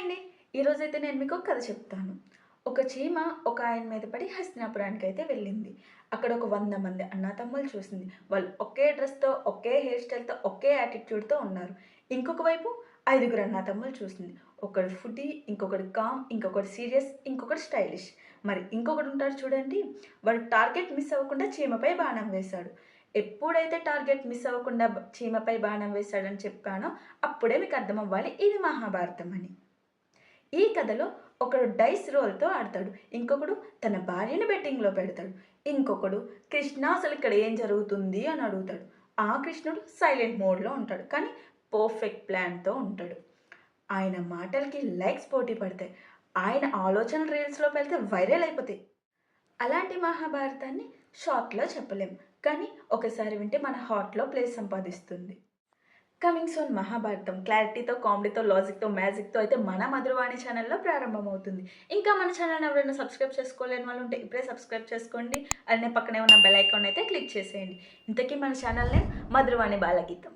అండి ఈరోజైతే నేను మీకు ఒక కథ చెప్తాను. ఒక చీమ ఒక ఆయన మీద పడి హస్తినాపురానికి అయితే వెళ్ళింది. అక్కడ ఒక వంద మంది అన్నతమ్ములు చూసింది. వాళ్ళు ఒకే డ్రెస్తో ఒకే హెయిర్ స్టైల్తో ఒకే యాటిట్యూడ్తో ఉన్నారు. ఇంకొక వైపు ఐదుగురు అన్నతమ్ములు చూసింది. ఒకడు ఫుడీ ఇంకొకటి కామ్ ఇంకొకటి సీరియస్ ఇంకొకటి స్టైలిష్. మరి ఇంకొకటి ఉంటాడు చూడండి వాడు టార్గెట్ మిస్ అవ్వకుండా చీమపై బాణం వేశాడు. ఎప్పుడైతే టార్గెట్ మిస్ అవ్వకుండా చీమపై బాణం వేశాడని చెప్పానో అప్పుడే మీకు అర్థం అవ్వాలి ఇది మహాభారతం అని. ఈ కథలో ఒకడు డైస్ రోల్తో ఆడతాడు. ఇంకొకడు తన భార్యను బెట్టింగ్లో పెడతాడు. ఇంకొకడు కృష్ణ అసలు ఇక్కడ ఏం జరుగుతుంది? అని అడుగుతాడు. ఆ కృష్ణుడు సైలెంట్ మోడ్లో ఉంటాడు. కానీ పర్ఫెక్ట్ ప్లాన్తో ఉంటాడు. ఆయన మాటలకి లైక్స్ పోటీ పడతాయి. ఆయన ఆలోచన రీల్స్లో పెడితే వైరల్ అయిపోతాయి. అలాంటి మహాభారతాన్ని షార్ట్లో చెప్పలేం. కానీ ఒకసారి వింటే మన హార్ట్లో ప్లేస్ సంపాదిస్తుంది. Coming soon Mahabharatam. క్లారిటీతో కామెడీతో లాజిక్తో మ్యాజిక్తో అయితే మన మధురవాణి ఛానల్లో ప్రారంభమవుతుంది. ఇంకా మన ఛానల్ ఎవరైనా సబ్స్క్రైబ్ చేసుకోలేని వాళ్ళు ఉంటే ఇప్పుడే సబ్స్క్రైబ్ చేసుకోండి. అలానే పక్కనే ఉన్న బెల్ ఐకాన్ అయితే క్లిక్ చేసేయండి. ఇంతకీ మన ఛానల్నే మధురవాణి బాలగీతం.